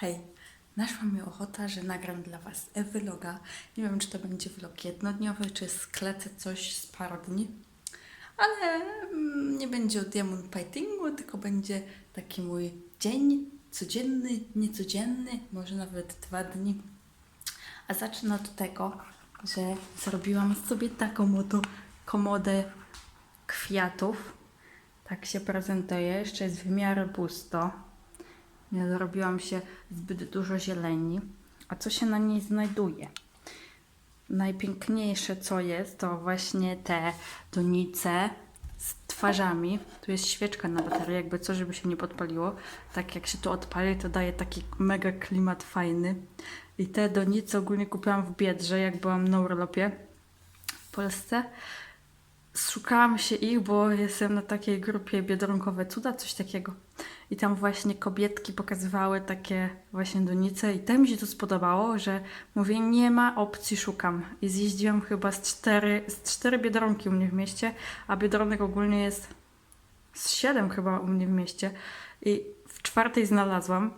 Hej, naszła mi ochota, że nagram dla Was e-vloga. Nie wiem, czy to będzie vlog jednodniowy, czy sklecę coś z paru dni. Ale mm, nie będzie o Demon Fightingu, tylko będzie taki mój dzień codzienny, niecodzienny, może nawet dwa dni. A zacznę od tego, że zrobiłam sobie taką oto komodę kwiatów. Tak się prezentuje. Jeszcze jest w miarę pusto. Nie zrobiłam się zbyt dużo zieleni. A co się na niej znajduje? Najpiękniejsze co jest, to właśnie te donice z twarzami. Tu jest świeczka na baterii, jakby co, żeby się nie podpaliło. Tak jak się to odpali, to daje taki mega klimat fajny. I te donice ogólnie kupiłam w Biedrze, jak byłam na urlopie w Polsce. Szukałam się ich, bo jestem na takiej grupie Biedronkowe Cuda, coś takiego. I tam właśnie kobietki pokazywały takie właśnie donice i to mi się to spodobało, że mówię, nie ma opcji, szukam. I zjeździłam chyba z cztery, z cztery Biedronki u mnie w mieście, a Biedronek ogólnie jest z siedem chyba u mnie w mieście. I w czwartej znalazłam.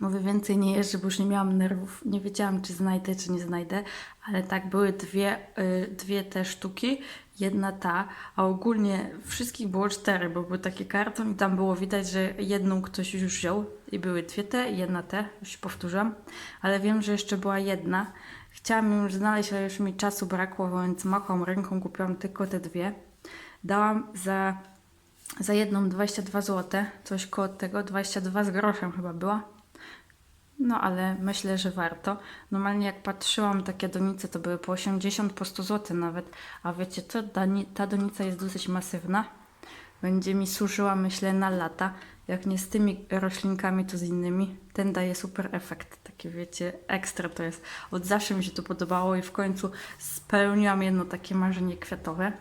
Mówię, więcej nie jeżdżę, bo już nie miałam nerwów. Nie wiedziałam, czy znajdę, czy nie znajdę, ale tak, były dwie, y, dwie te sztuki, jedna ta, a ogólnie wszystkich było cztery, bo był taki karton i tam było widać, że jedną ktoś już wziął i były dwie te i jedna te, już powtórzam, ale wiem, że jeszcze była jedna. Chciałam ją już znaleźć, ale już mi czasu brakło, więc machą ręką kupiłam tylko te dwie. Dałam za, za jedną 22 zł, coś koło tego, 22 z groszem chyba była. No, ale myślę, że warto. Normalnie jak patrzyłam, takie donice to były po 80, po 100 zł nawet. A wiecie co, ta donica jest dosyć masywna. Będzie mi służyła, myślę, na lata. Jak nie z tymi roślinkami, to z innymi. Ten daje super efekt. Taki, wiecie, ekstra to jest. Od zawsze mi się to podobało i w końcu spełniłam jedno takie marzenie kwiatowe.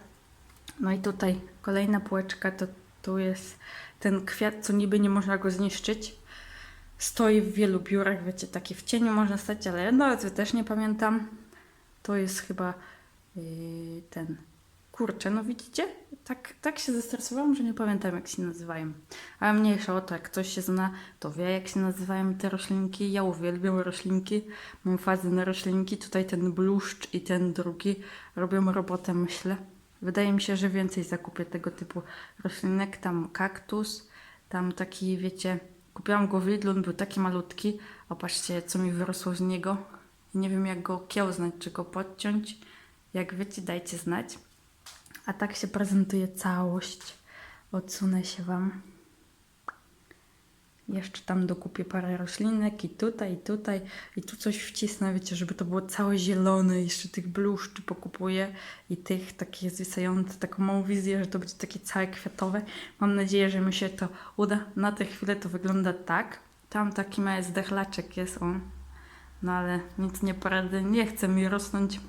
No i tutaj kolejna półeczka, to tu jest ten kwiat, co niby nie można go zniszczyć. Stoi w wielu biurach, wiecie, taki w cieniu można stać, ale ja nazwy też nie pamiętam. To jest chyba yy, ten. Kurczę, no widzicie? Tak, tak się zestresowałam, że nie pamiętam jak się nazywają. Ale mniejsza o to, jak ktoś się zna, to wie jak się nazywają te roślinki. Ja uwielbiam roślinki, mam fazę na roślinki. Tutaj ten bluszcz i ten drugi robią robotę, myślę. Wydaje mi się, że więcej zakupię tego typu roślinek. Tam kaktus, tam taki, wiecie, kupiłam go w Lidlu, on był taki malutki. O, patrzcie, co mi wyrosło z niego. Nie wiem, jak go kiełznać, czy go podciąć. Jak wiecie, dajcie znać. A tak się prezentuje całość. Odsunę się Wam. Jeszcze tam dokupię parę roślinek i tutaj, i tutaj. I tu coś wcisnę, wiecie, żeby to było całe zielone. Jeszcze tych bluszczy pokupuję i tych takich zwisających, taką małą wizję, że to będzie takie całe kwiatowe. Mam nadzieję, że mi się to uda. Na tę chwilę to wygląda tak. Tam taki mały zdechlaczek jest, on. No ale nic nie poradzę, nie chce mi rosnąć.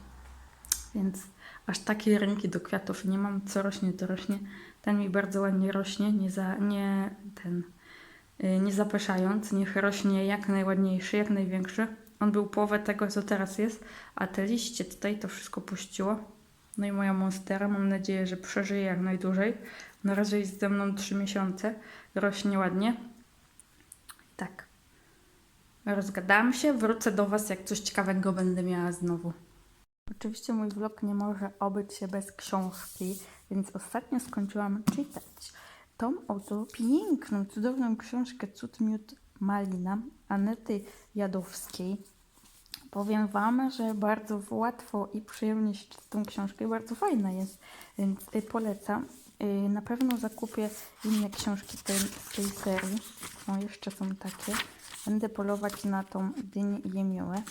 Więc aż takiej ręki do kwiatów nie mam. Co rośnie, to rośnie. Ten mi bardzo ładnie rośnie, nie za, nie ten, nie zapeszając. Niech rośnie jak najładniejszy, jak największy. On był połowę tego, co teraz jest, a te liście tutaj to wszystko puściło. No i moja monstera, mam nadzieję, że przeżyje jak najdłużej. Na razie jest ze mną 3 miesiące, rośnie ładnie. Tak. Rozgadałam się, wrócę do Was, jak coś ciekawego będę miała znowu. Oczywiście mój vlog nie może obyć się bez książki, więc ostatnio skończyłam czytać tą oto piękną, cudowną książkę Cud Miód Malina Anety Jadowskiej. Powiem Wam, że bardzo łatwo i przyjemnie się czyta tą książkę, bardzo fajna jest, więc polecam. Y, Na pewno zakupię inne książki tej, tej serii. O, jeszcze są takie. Będę polować na tą dynię i jemiołę.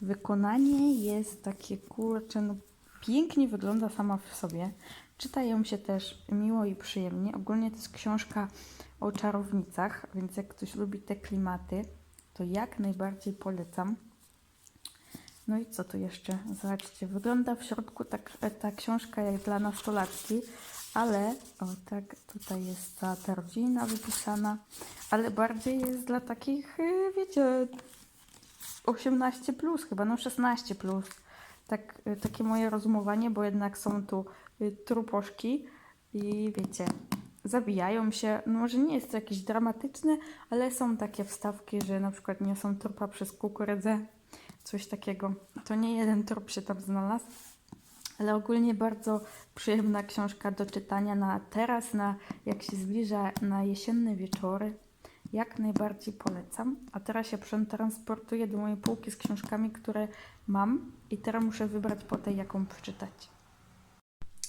Wykonanie jest takie kurczę, no pięknie wygląda sama w sobie. Czyta ją się też miło i przyjemnie. Ogólnie to jest książka o czarownicach, więc jak ktoś lubi te klimaty, to jak najbardziej polecam. No i co tu jeszcze? Zobaczcie, wygląda w środku tak, ta książka jak dla nastolatki, ale o tak, tutaj jest ta, ta rodzina wypisana, ale bardziej jest dla takich, y, wiecie, 18 plus, chyba no 16 plus. Tak, takie moje rozumowanie, bo jednak są tu y, truposzki i wiecie, zabijają się. No może nie jest to jakieś dramatyczne, ale są takie wstawki, że na przykład niosą trupa przez kukurydzę, coś takiego. To nie jeden trup się tam znalazł. Ale ogólnie bardzo przyjemna książka do czytania na teraz, na jak się zbliża na jesienne wieczory. Jak najbardziej polecam. A teraz się przetransportuję do mojej półki z książkami, które mam i teraz muszę wybrać po tej, jaką przeczytać.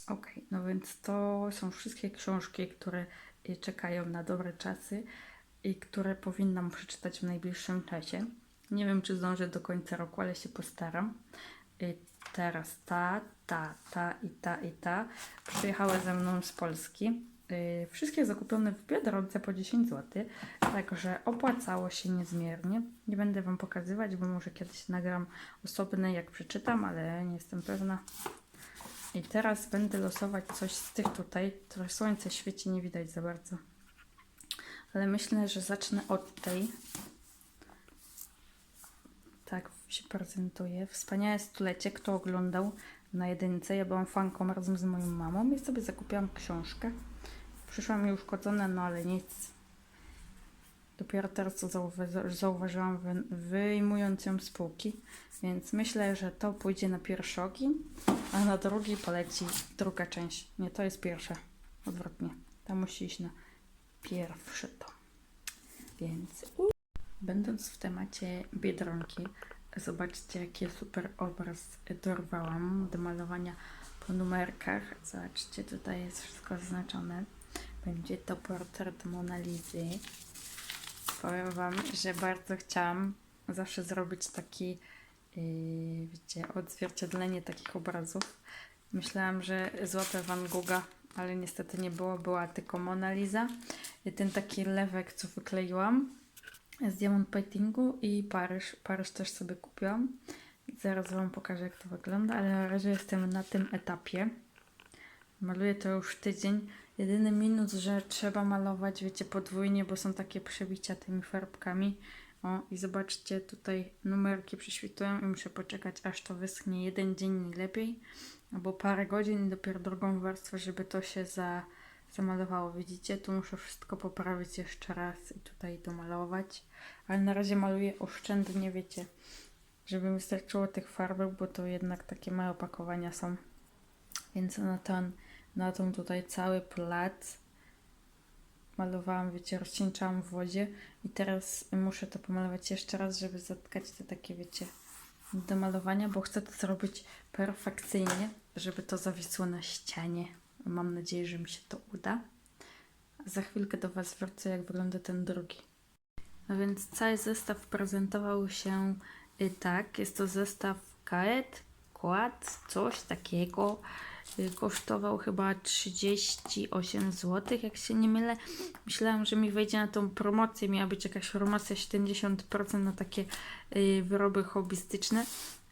Okej, no więc to są wszystkie książki, które y, czekają na dobre czasy i które powinnam przeczytać w najbliższym czasie. Nie wiem, czy zdążę do końca roku, ale się postaram. Y, Teraz ta, ta, ta i ta i ta przyjechała ze mną z Polski. Y, Wszystkie zakupione w Biedronce po 10 zł, także opłacało się niezmiernie. Nie będę Wam pokazywać, bo może kiedyś nagram osobny, jak przeczytam, ale nie jestem pewna. I teraz będę losować coś z tych tutaj. Trochę słońce świeci, nie widać za bardzo. Ale myślę, że zacznę od tej. Tak się prezentuje. Wspaniałe stulecie. Kto oglądał na jedynce? Ja byłam fanką razem z moją mamą i sobie zakupiłam książkę. Przyszła mi uszkodzona, no ale nic. Dopiero teraz to zauwa- zauważyłam, wy- wyjmując ją z półki. Więc myślę, że to pójdzie na pierwszy ogień, a na drugi poleci druga część. Nie, to jest pierwsze. Odwrotnie. Ta musi iść na pierwszy to. Więc będąc w temacie Biedronki, zobaczcie jaki super obraz dorwałam do malowania po numerkach. Zobaczcie, tutaj jest wszystko zaznaczone. Będzie to portret Monalizy. Powiem Wam, że bardzo chciałam zawsze zrobić taki, yy, wiecie, odzwierciedlenie takich obrazów. Myślałam, że złapę Van Gogha, ale niestety nie było, była tylko Mona Lisa. I ten taki lewek, co wykleiłam z Diamond Paintingu i Paryż. Paryż też sobie kupiłam. Zaraz Wam pokażę, jak to wygląda, ale na razie jestem na tym etapie. Maluję to już tydzień. Jedyny minus, że trzeba malować, wiecie, podwójnie, bo są takie przebicia tymi farbkami. O, i zobaczcie, tutaj numerki prześwitują i muszę poczekać, aż to wyschnie jeden dzień najlepiej, albo parę godzin i dopiero drugą warstwę, żeby to się za, zamalowało. Widzicie, tu muszę wszystko poprawić jeszcze raz i tutaj domalować, ale na razie maluję oszczędnie, wiecie, żeby mi starczyło tych farbek, bo to jednak takie małe opakowania są. Więc na ten, na tą tutaj cały plac malowałam, wiecie, rozcieńczałam w wodzie i teraz muszę to pomalować jeszcze raz, żeby zatkać te takie, wiecie, do malowania, bo chcę to zrobić perfekcyjnie, żeby to zawisło na ścianie. Mam nadzieję, że mi się to uda. Za chwilkę do Was wrócę, jak wygląda ten drugi. No więc cały zestaw prezentował się y, tak. Jest to zestaw karet, kład, coś takiego. Y, Kosztował chyba 38 zł, jak się nie mylę. Myślałam, że mi wejdzie na tą promocję. Miała być jakaś promocja 70% na takie y, wyroby hobbystyczne.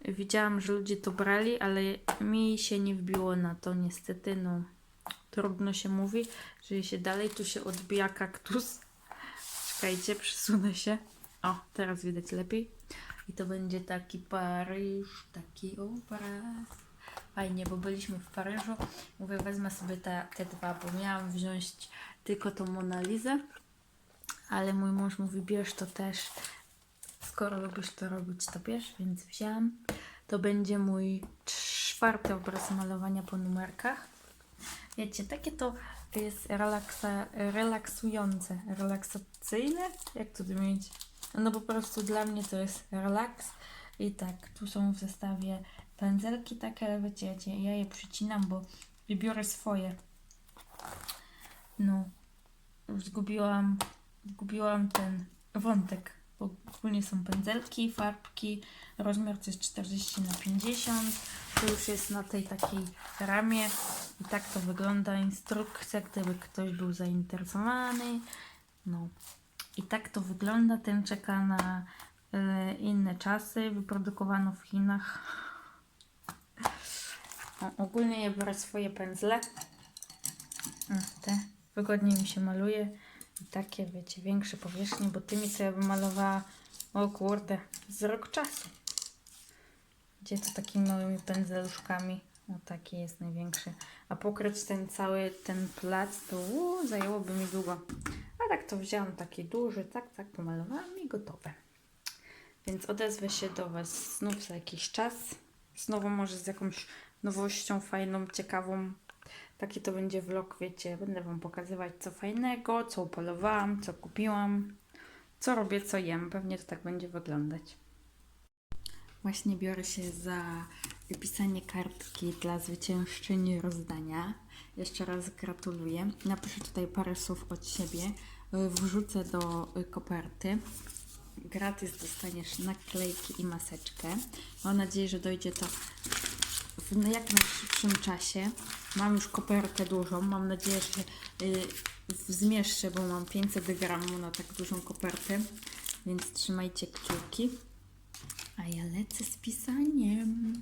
Widziałam, że ludzie to brali, ale mi się nie wbiło na to niestety. No, trudno się mówi, że się dalej tu się odbija kaktus. Czekajcie, przesunę się. O, teraz widać lepiej. I to będzie taki Paryż, taki obraz. Fajnie, bo byliśmy w Paryżu. Mówię, wezmę sobie te, te dwa, bo miałam wziąć tylko tą Monalizę. Ale mój mąż mówi, bierz to też. Skoro lubisz to robić, to bierz, więc wzięłam. To będzie mój czwarty obraz malowania po numerkach. Wiecie, takie to jest relaksa, relaksujące, relaksacyjne, jak to wymienić? No po prostu dla mnie to jest relaks. I tak, tu są w zestawie pędzelki takie, ale wiecie, ja je przycinam, bo wybiorę swoje. No, zgubiłam, zgubiłam ten wątek, bo ogólnie są pędzelki, farbki, rozmiar to jest 40 na 50 to już jest na tej takiej ramie i tak to wygląda instrukcja, gdyby ktoś był zainteresowany. No i tak to wygląda. Ten czeka na e, inne czasy. Wyprodukowano w Chinach. O, ogólnie ja biorę swoje pędzle. O, te wygodniej mi się maluje. I takie, wiecie, większe powierzchnie, bo tymi co ja bym malowała, o kurde, z rok czasu. Gdzie to takimi małymi pędzeluszkami. No taki jest największy. A pokryć ten cały ten plac to uu, zajęłoby mi długo. A tak to wzięłam taki duży, tak, tak pomalowałam i gotowe. Więc odezwę się do Was znów za jakiś czas. Znowu może z jakąś nowością fajną, ciekawą. Taki to będzie vlog, wiecie. Będę Wam pokazywać co fajnego, co upolowałam, co kupiłam, co robię, co jem. Pewnie to tak będzie wyglądać. Właśnie biorę się za pisanie kartki dla zwyciężczyni rozdania. Jeszcze raz gratuluję. Napiszę tutaj parę słów od siebie. Wrzucę do koperty. Gratis dostaniesz naklejki i maseczkę. Mam nadzieję, że dojdzie to w jak najszybszym czasie. Mam już kopertę dużą. Mam nadzieję, że y, zmieszczę, bo mam 500 gramów na tak dużą kopertę. Więc trzymajcie kciuki. A ja lecę z pisaniem.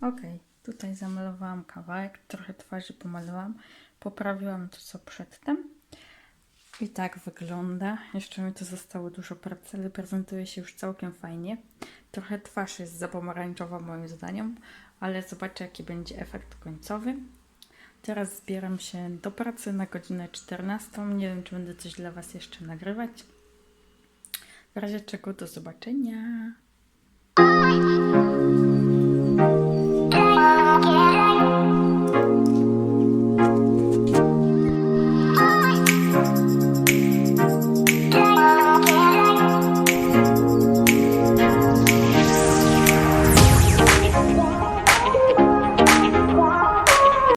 Ok, tutaj zamalowałam kawałek, trochę twarzy pomalowałam, poprawiłam to co przedtem. I tak wygląda. Jeszcze mi to zostało dużo pracy, ale prezentuje się już całkiem fajnie. Trochę twarz jest za pomarańczowa moim zdaniem, ale zobaczę jaki będzie efekt końcowy. Teraz zbieram się do pracy na godzinę 14. Nie wiem, czy będę coś dla Was jeszcze nagrywać. W razie czego do zobaczenia.